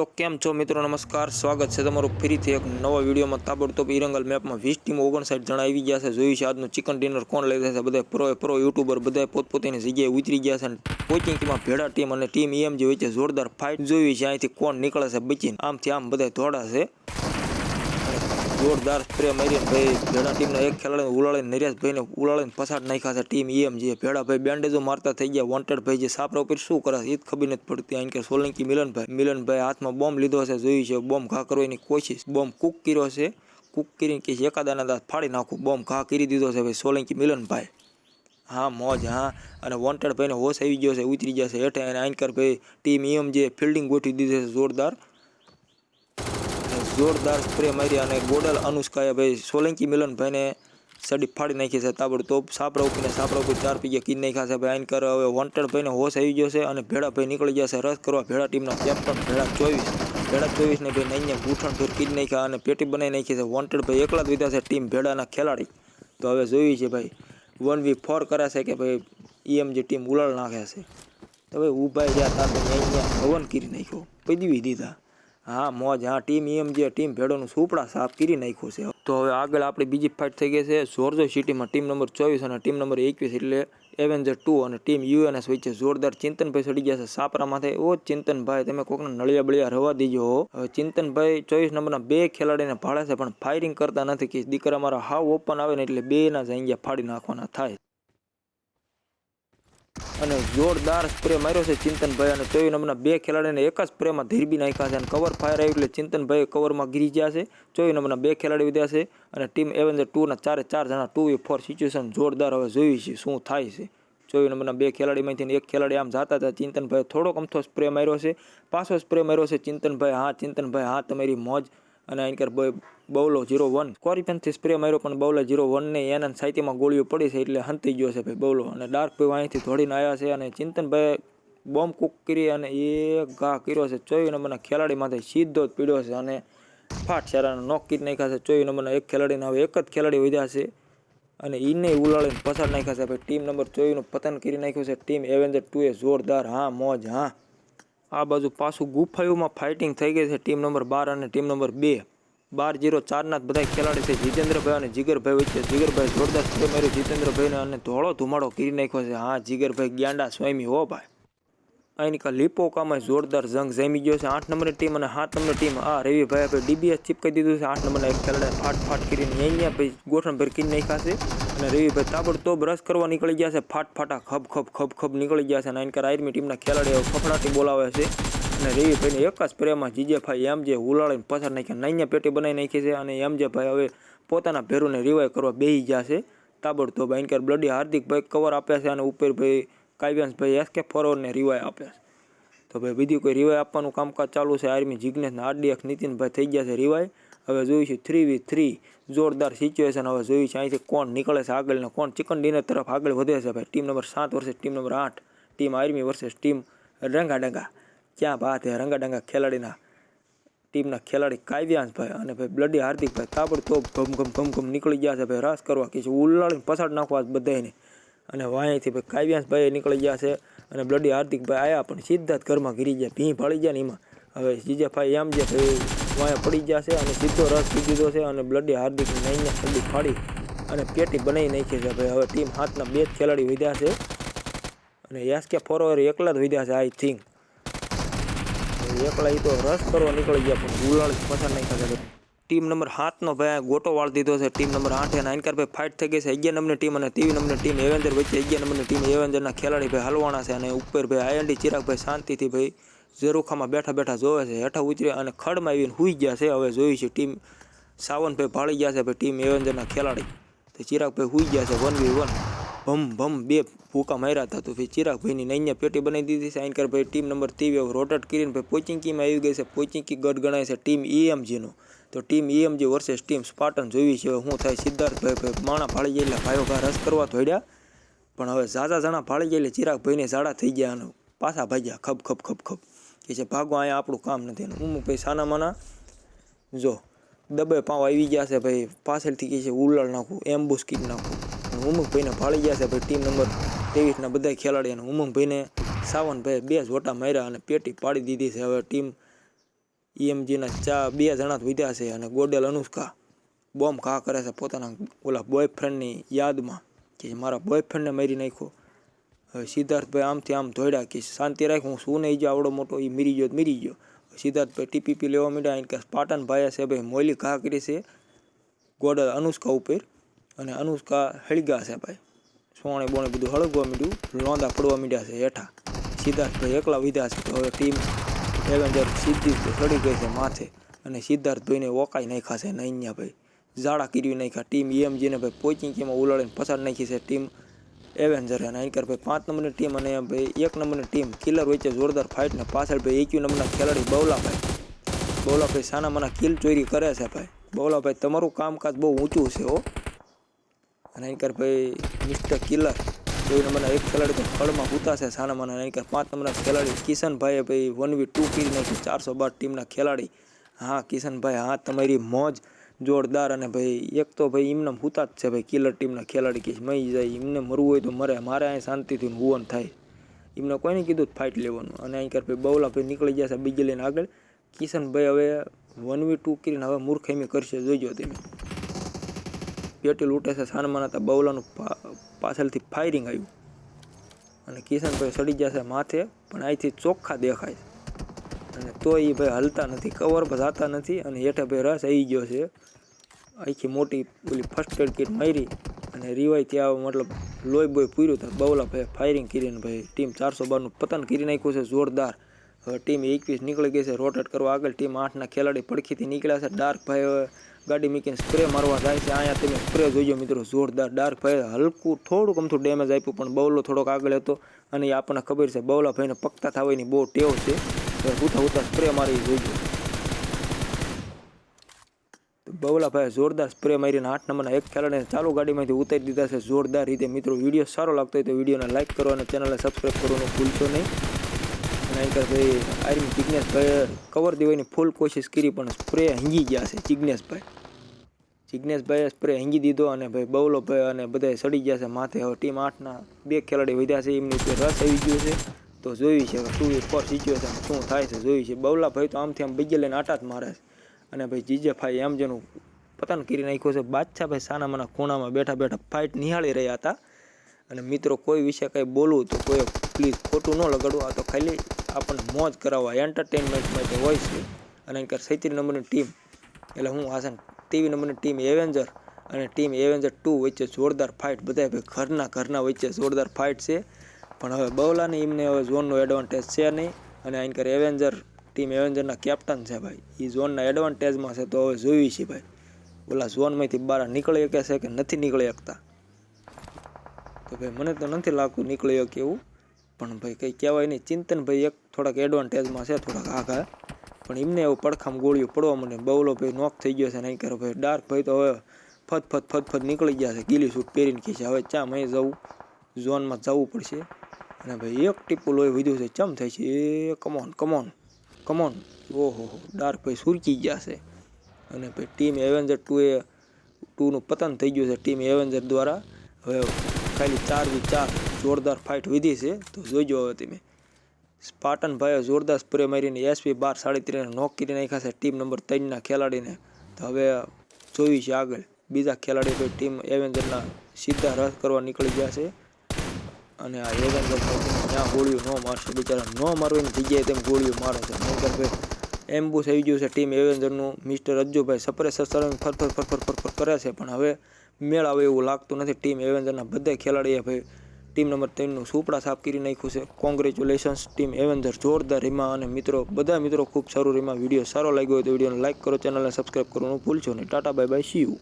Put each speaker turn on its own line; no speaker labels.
તો કેમ છો મિત્રો? નમસ્કાર. સ્વાગત છે તમારું ફરીથી એક નવા વિડીયોમાં તાબડતોબ ઈરંગલ મેપમાં. વીસ ટીમો ઓગણસાઠ જણા આવી ગયા છે. જોયું છે આજનું ચિકન ડિનર કોણ લઈ જશે બધા પ્રો પ્રો યુટ્યુબર બધા પોતપોતાની જગ્યાએ ઉતરી ગયા છે અને કોચિંગ ટીમમાં ભેડા ટીમ અને ટીમ એમ જે વચ્ચે જોરદાર ફાઇટ જોઈ છે. અહીંથી કોણ નીકળે છે બચીને? આમથી આમ બધા ધોડા છે. જોરદાર સ્પ્રે મારીને ભાઈ ભેડા ટીમના એક ખેલાડીને ઉલાળીને નરેશભાઈને ઉલાળીને પસાર નાખ્યા છે ટીમ જે. ભેડા ભાઈ બેન્ડેજો મારતા થઈ ગયા. વોન્ટેડ ભાઈ જે સાપરા ઉપર શું કરે છે એ ખબર નથી પડતી. અહીં કે સોલંકી મિલનભાઈ. મિલનભાઈ હાથમાં બોમ્બ લીધો છે, જોયું છે. બોમ્બ ઘા કરવાની કોશિશ. બોમ્બ કુક કર્યો છે. કુક કરીને કે એકાદાના દાંત ફાડી નાખું. બોમ્બ ઘા કરી દીધો છે ભાઈ સોલંકી મિલનભાઈ. હા, મોજ, હા. અને વોન્ટેડ ભાઈને હોશ આવી ગયો છે, ઉતરી જશે હેઠે અને આઈનકર ભાઈ ટીમ એમ જે ફિલ્ડિંગ ગોઠવી દીધી છે, જોરદાર. જોરદાર સ્પ્રે મારી અને ગોડલ અનુષ્કાએ ભાઈ સોલંકી મિલનભાઈને સડી ફાડી નાખી છે તાબડતોબ. સાપરા ઉપીને સાપરા ઉપર ચાર પીગે કીન નાખ્યા છે ભાઈ. આઈન કરે હવે વોન્ટેડ ભાઈને હોશ આવી ગયો છે અને ભેડા ભાઈ નીકળી ગયા છે. રસ કરવા ભેડા ટીમના કેપ્ટન ભેડા ચોવીસ. ભેડા ચોવીસને ભાઈ નૈયા ગૂંઠણ ભેર કીન નાખ્યા અને પેટી બનાવી નાખી છે. વોન્ટેડ ભાઈ એકલા જ વિધા છે ટીમ ભેડાના ખેલાડી. તો હવે જોયું છે ભાઈ વન વી ફોર કરાશે કે ભાઈ ઈએમજી ટીમ ઉલાળ નાખે છે. તો ભાઈ ઊભા જ્યાં તાર અહીંયા હવન કરી નાખ્યો. પદવી દીધા. હા, મોજ, હા, ટીમ જે ટીમ ભેડોનું સુપડા સાફ કરી નાખ્યું છે. તો હવે આગળ આપણી બીજી ફાઇટ થઈ ગઈ છે જોર્જો સિટીમાં ટીમ નંબર ચોવીસ અને ટીમ નંબર એકવીસ એટલે એવેન્જર ટુ અને ટીમ યુએનએસ વચ્ચે જોરદાર ચિંતનભાઈ સડી ગયા છે, સાપરામાંથી. ઓ ચિંતનભાઈ, તમે કોકને નળિયા બળિયા રવા દીજો હવે ચિંતનભાઈ ચોવીસ નંબરના બે ખેલાડીને ભાડે છે, પણ ફાયરિંગ કરતા નથી કે દીકરા મારા હાવ ઓપન આવે ને એટલે બેના જ અહીંયા ફાડી નાખવાના થાય. અને જોરદાર સ્પ્રે માર્યો છે ચિંતનભાઈ. અને ચોવીસ નંબરના બે ખેલાડીને એક જ સ્પ્રેમાં ધીરબી નાખ્યા છે અને કવર ફાયર આવ્યું એટલે ચિંતનભાઈ કવરમાં ગીરી ગયા છે. ચોવીસ નંબરના બે ખેલાડી વિદ્યા છે અને ટીમ એવેન્જર ટુના ચારે ચાર જણા ટુ વી ફોર સિચ્યુએશન જોરદાર હવે જોયું છે શું થાય છે. ચોવીસ નંબરના બે ખેલાડીમાંથી એક ખેલાડી આમ જતા હતા. ચિંતનભાઈ થોડોક અમથો સ્પ્રે માર્યો છે. પાછો સ્પ્રે માર્યો છે ચિંતનભાઈ. હા ચિંતનભાઈ, હા તમારી મોજ અને આંકર બૌલો જીરો વન સ્કોર્પિયનથી સ્પ્રે માર્યો, પણ બૌલો જીરો વનને એના સાહિત્યમાં ગોળીઓ પડી છે, એટલે હંતી ગયો છે ભાઈ બૌલો અને ડાર્ક ભાઈ અહીંથી દોડીને આવ્યા છે, અને ચિંતનભાઈ બોમ્બ કુક કરી અને એ ઘા કર્યો છે, ચોવીસ નંબરના ખેલાડીમાંથી સીધો જ પીડ્યો છે, અને ફાટ સારાને નોક કીટ નાખ્યા છે, ચોવીસ નંબરના એક ખેલાડીને હવે એક જ ખેલાડી વધ્યા છે, અને એને ઉલાળીને પસાર નાખ્યા છે, ભાઈ ટીમ નંબર ચોવીસનું પતન કરી નાખ્યું છે ટીમ એવેન્જર ટુ એ જોરદાર, હા, મોજ, હા. આ બાજુ પાછું ગુફાયુમાં ફાઇટિંગ થઈ ગઈ છે. ટીમ નંબર બાર અને ટીમ નંબર બે. બાર જીરો ચારના બધા ખેલાડી છે. જીતેન્દ્રભાઈ અને જીગરભાઈ વચ્ચે જીગરભાઈ જોરદાર સ્પ્રે માર્યો. જીતેન્દ્રભાઈને અને ધોળો ધુમાડો કરી નાખ્યો છે. હા, જીગરભાઈ ગ્યાંડા સ્વામી હો ભાઈ. અહીંની લીપોકામાં જોરદાર જંગ જમી ગયો છે. આઠ નંબરની ટીમ અને સાત નંબરની ટીમ આ રવિભાઈ આપણે ડીબીએસ ચીપકાઈ દીધું છે. આઠ નંબરના એક ખેલાડીને ફાટ ફાટ કરીને અહીંયા ભાઈ ગોઠણ ભર કરી નાખ્યા છે. અને રવિભાઈ તાબડતોબ રસ કરવા નીકળી ગયા છે. ફાટ ફાટા ખબ ખબ ખબ ખબ નીકળી ગયા છે. અને આઈનકર આર્મી ટીમના ખેલાડીઓ ફફડાટી બોલાવે છે. અને રવિભાઈને એક જ પ્રેમમાં જીજેભાઈ એમ જે ઉલાળીને પસાર નાખ્યા. નાઈયા પેટી બનાવી નાખી છે. અને એમ જે ભાઈ હવે પોતાના ભેરુને રિવાઈવ કરવા બેસી ગયા છે. તાબડતોબ આઈનકર બ્લડી હાર્દિકભાઈ કવર આપ્યા છે. અને ઉપર ભાઈ કાવ્યાંશભાઈ એસકે ફોરવરને રિવાય આપે છે. તો ભાઈ, બીજું કોઈ રિવાય આપવાનું કામકાજ ચાલુ છે? આર્મી જિજ્ઞેશના આરડીએફ નીતિનભાઈ થઈ ગયા છે રિવાય હવે છે થ્રી વી થ્રી જોરદાર સિચ્યુએશન હવે જોઈશું અહીંથી કોણ નીકળે છે આગળ ને કોણ? ચિકન ડિનર તરફ આગળ વધે છે ભાઈ. ટીમ નંબર સાત વર્ષે ટીમ નંબર આઠ. ટીમ આર્મી વર્સેસ ટીમ રંગાડંગા. ક્યાં વાત હે? રંગાડંગા ખેલાડીના ટીમના ખેલાડી કાવ્યાંશભાઈ અને ભાઈ બ્લડી હાર્દિકભાઈ તાબડતોબ ઘમ ઘમ ઘમ ઘમ નીકળી ગયા છે ભાઈ. રાસ કરવા કે છે. ઉલાળીને પછાડ નાખવા બધાને અને વાંયથી ભાઈ કાવ્યાંશભાઈ નીકળી ગયા છે અને બ્લડી હાર્દિકભાઈ આવ્યા પણ સીધા જ ઘરમાં ગીરી ગયા ભીં ભાળી ગયા ને એમાં. હવે જીજાભાઈ એમ જે ભાઈ વાંયા પડી ગયા છે અને સીધો રસ પી દીધો છે અને બ્લડી હાર્દિક નહીં ઠંડી ફાડી અને પેટી બનાવી નાખી છે ભાઈ. હવે ટીમ હાથના બે જ ખેલાડી વધ્યા છે અને યસ કે ફોરવર એકલા જ વધ્યા છે આઈ થિંક એકલા એ તો રસ કરવા નીકળી ગયા પણ ગુલાળ પસાર નાખ્યા છે. ટીમ નંબર સાતનો ભાઈ ગોટો વાળ દીધો છે ટીમ નંબર આઠ અને આનકાર ભાઈ ફાઇટ થઈ ગઈ છે અગિયાર નંબરની ટીમ અને ત્રેવીસ નંબરની ટીમ એવેન્જર વચ્ચે અગિયાર નંબરની ટીમ એવેન્જરના ખેલાડી ભાઈ હલવાણા છે અને ઉપર ભાઈ આઈએનડી ચિરાગભાઈ શાંતિથી ભાઈ ઝેરુખામાં બેઠા બેઠા જોવે છે હેઠા ઉતરે અને ખડમાં આવીને હુઈ ગયા છે હવે જોયું છે ટીમ સાવનભાઈ ભાળી ગયા છે ભાઈ ટીમ એવેન્જરના ખેલાડી તો ચિરાગભાઈ હુઈ ગયા છે વન વી વન ભમ ભમ બે ભૂકા માર્યા હતા તો ભાઈ ચિરાગભાઈની નૈયા પેટી બનાવી દીધી છે આઈનકર ભાઈ ટીમ નંબર ત્રેવીસ રોટેટ કરીને ભાઈ પોચિંકીમાં આવી ગઈ છે પોચિંકી ગઢ ગણાય છે ટીમ ઈએમજીનો તો team E M G versus team Spartan જોઈ છે શું થાય સિદ્ધાર્થભાઈ ભાઈ માણા ભાળી ગયેલા ભાઈઓ ઘા રસ કરવા થોડ્યા પણ હવે ઝાઝા જણા ભાળી એટલે ચિરાગભાઈને ઝાડા થઈ ગયા અને પાછા ભાગ્યા ખબ ખબ ખબ ખબ કે છે ભાગવા અહીંયા આપણું કામ નથી. અને ભાઈ સાના માના, જો દબે પાવ આવી ગયા છે ભાઈ, પાછળથી કહે છે, ઉલાળ નાખું એમ્બુસ નાખું. અને ઉમંગભાઈને ભાળી ગયા છે ભાઈ, ટીમ નંબર ત્રેવીસના બધા ખેલાડી અને ઉમંગભાઈને સાવનભાઈ બે જોટા માર્યા અને પેટી પાડી દીધી છે. હવે ટીમ ઈએમજીના ચા બે જણા વધ્યા છે અને ગોડેલ અનુષ્કા બોમ્બ ઘા કરે છે પોતાના ઓલા બોયફ્રેન્ડની યાદમાં કે મારા બોયફ્રેન્ડને મારી નાખ્યો. હવે સિદ્ધાર્થભાઈ આમથી આમ ધોડ્યા કે શાંતિ રાખ, હું શું નહીં જો આવડો મોટો એ મીરી ગયો મીરી ગયો. સિદ્ધાર્થભાઈ ટીપીપી લેવા માંડ્યા કે પાટણ ભાઈ છે ભાઈ મોયલી ઘા કરી છે ગોડલ અનુષ્કા ઉપર અને અનુષ્કા હળગા છે ભાઈ. સોણે બોણે બધું હળગવા માંડ્યું લોંદા પડવા માંડ્યા છે હેઠા. સિદ્ધાર્થભાઈ એકલા વિધા છે. હવે ટીમ એવેન્જર સીધી ચડી ગઈ છે માથે અને સિદ્ધાર્થ ભાઈને ઓકાઈ નાખ્યા છે નૈન્યા ભાઈ. ઝાડા કર્યું નાખ્યા. ટીમ એમજીને ભાઈ પોચિંગ કેમાં ઉલાડીને પછાડ નાખી છે ટીમ એવેન્જર અને આઈકર ભાઈ. પાંચ નંબરની ટીમ અને ભાઈ એક નંબરની ટીમ. કિલર વચ્ચે જોરદાર ફાઇટ ને પાછળ ભાઈ એકવી નંબરના ખેલાડી બવલાભાઈ. બવલાભાઈ સાના મના કિલ ચોરી કરે છે ભાઈ. બવલાભાઈ, તમારું કામકાજ બહુ ઊંચું છે હો. અને આઈકર ભાઈ મિસ્ટર કિલર. કોઈ નંબરના એક ખેલાડી તો ફળમાં પૂતા છે સાના મના આઈકર પાંચ નંબરના ખેલાડી કિશનભાઈએ ભાઈ વન વી ટુ કરી નાખ્યું ચારસો બાર ટીમના ખેલાડી. હા, કિશનભાઈ, હા, તમારી મોજ જોરદાર અને ભાઈ એક તો ભાઈ એમને હુતા જ છે ભાઈ કિલર ટીમના ખેલાડી કે મરી જાય, એમને મરવું હોય તો મરે, મારે અહીં શાંતિથી હુવન થાય. એમને કોઈને કીધું ફાઇટ લેવાનું. અને અહીં કર ભાઈ બહુલા ભાઈ નીકળી જશે બીજે લઈને આગળ. કિશનભાઈ હવે વન વી ટુ કરીને હવે મૂર્ખામી કરશે, જોઈજો તમે. પેટી લૂંટે છે સાનમાં હતા, બવલાનું પાછળથી ફાયરિંગ આવ્યું. અને કિશનભાઈ સડી જશે માથે, પણ અહીંથી ચોખ્ખા દેખાય અને તો એ ભાઈ હલતા નથી કવર પર જતા નથી, અને હેઠે ભાઈ રસ આવી ગયો છે. આખી મોટી ઓલી ફર્સ્ટ એડ કિટ મારી અને રિવાય ત્યાં મતલબ લોહી બોય પૂર્યું તો બવલા ભાઈ ફાયરિંગ કરીને ભાઈ ટીમ ચારસો બારનું પતન કરી નાખ્યું છે, જોરદાર. હવે ટીમ એકવીસ નીકળી ગઈ છે રોટેટ કરવા આગળ ટીમ આઠના ખેલાડી પડખીથી નીકળ્યા છે. ડાર્ક ભાઈ ગાડી મૂકીને સ્પ્રે મારવા જાય છે. અહીંયા તમે સ્પ્રે જોઈજો મિત્રો, જોરદાર ડાર્ક ભાઈ હલકું થોડુંક અમથું ડેમેજ આપ્યું, પણ બવલો થોડોક આગળ હતો. અને એ આપણને ખબર છે, બવલા ભાઈને પકતા થવાની બહુ ટેવ છે. ઉતા ઉતા સ્પ્રે મારી જોઈજો બવલાભાઈ જોરદાર સ્પ્રે મારીને આઠ નંબરના એક ખેલાડીને ચાલુ ગાડીમાંથી ઉતારી દીધા છે. જોરદાર રીતે મિત્રો, વીડિયો સારો લાગતો હોય તો વિડીયોને લાઇક કરો અને ચેનલને સબસ્ક્રાઈબ કરવાનું ભૂલશો નહીં. અહીં ભાઈ આર્મી જિજ્ઞેશભાઈએ કવર દેવાની ફૂલ કોશિશ કરી, પણ સ્પ્રે હંગી ગયા છે જિજ્ઞેશભાઈ જિજ્ઞેશભાઈએ સ્પ્રે હિંગી દીધો અને ભાઈ બવલો ભાઈ અને બધા સડી ગયા છે માથે. હવે ટીમ આઠના બે ખેલાડી વધ્યા છે, એમની ઉપર રસ આવી ગયો છે. તો જોયું છે કે ટુ ફોર સિચ્યુએશન શું થાય છે, જોયું છે. બવલા ભાઈ તો આમથી આમ બીજે લઈને આટા જ મારે છે. અને ભાઈ જીજે ભાઈ એમ જેનું પતન કરી નાખ્યું છે. બાદશાહ ભાઈ સાનામાના ખૂણામાં બેઠા બેઠા ફાઇટ નિહાળી રહ્યા હતા. અને મિત્રો, કોઈ વિશે કંઈ બોલવું તો કોઈ પ્લીઝ ખોટું ન લગાડવું. આ તો ખાલી આપણને મોજ કરાવવા એન્ટરટેનમેન્ટ માટે હોય છે. અને સૈત્રી નંબરની ટીમ એટલે હું હાસન ટીવી નંબરની ટીમ એવેન્જર અને ટીમ એવેન્જર ટુ વચ્ચે જોરદાર ફાઇટ બધા ઘરના ઘરના વચ્ચે જોરદાર ફાઇટ છે. પણ હવે બવલાને એમને હવે ઝોનનો એડવાન્ટેજ છે નહીં. અને અહીં કર એવેન્જર ટીમ એવેન્જરના કેપ્ટન છે ભાઈ. એ ઝોનના એડવાન્ટેજમાં છે તો હવે જોયું છે ભાઈ. ઓલા ઝોનમાંથી બહાર નીકળી શકે છે કે નથી નીકળી શકતા? તો ભાઈ મને તો નથી લાગતું નીકળી શકે એવું. પણ ભાઈ કંઈ કહેવાય નહીં. ચિંતન ભાઈ એક થોડાક એડવાન્ટેજમાં છે, થોડાક આઘા પણ એમને એવું પડખામ ગોળીઓ પડવા મને બવલો ભાઈ નોક થઈ ગયો છે નહીં કરે ભાઈ. ડાર્ક ભાઈ તો હવે ફત ફત ફત ફત નીકળી ગયા છે. ગીલી સૂટ પહેરીને કહે છે, હવે ચા મેં જવું. ઝોનમાં જવું પડશે. અને ભાઈ એક ટીપુ લોહી વધ્યું છે, ચમ થાય છે? એ come on come on come on ઓહો, ડાર્ક ભાઈ સુરકી ગયા છે. અને ભાઈ ટીમ એવેન્જર ટુ એ ટુનું પતન થઈ ગયું છે, ટીમ એવેન્જર દ્વારા. હવે ખાલી ચાર વી ચાર જોરદાર ફાઇટ વિધી છે. તો જોઈજો હવે તમે. સ્પાટન ભાઈએ જોરદાર સ્પ્રે મારીને એસપી બાર સાડી ત્રણ નોક કરી નાખ્યા છે ટીમ નંબર ત્રણના ખેલાડીને. તો હવે જોયું છે આગળ. બીજા ખેલાડી ભાઈ ટીમ એવેન્જરના સીધા રસ કરવા નીકળી ગયા છે. અને આ એવેન્જર ત્યાં ગોળીઓ ન મારશે બિચારા. ન મારવાની જગ્યાએ તેમ ગોળીઓ મારે છે. નહીંતર ભાઈ એમ્બુસ આવી ગયું છે ટીમ એવેન્જરનું. મિસ્ટર અજ્જુભાઈ સપ્રેસર સર ફરફર ફરફર ફર ફર ફર ફર કરે છે. પણ હવે મેળ આવે એવું લાગતું નથી. ટીમ એવેન્જરના બધા ખેલાડીએ ભાઈ ટીમ નંબર ત્રણનું સુપડા સાફ કરી નાખ્યું છે. કોંગ્રેચ્યુલેશન્સ ટીમ એવેન્જર જોરદાર રીમા અને મિત્રો, બધા મિત્રો ખૂબ સારું રીમા વીડિયો સારો લાગ્યો હોય તો વિડીયોને લાઇક કરો ચેનલને સબસ્ક્રાઈબ કરવાનું ભૂલશો નહીં. Tata bye bye see you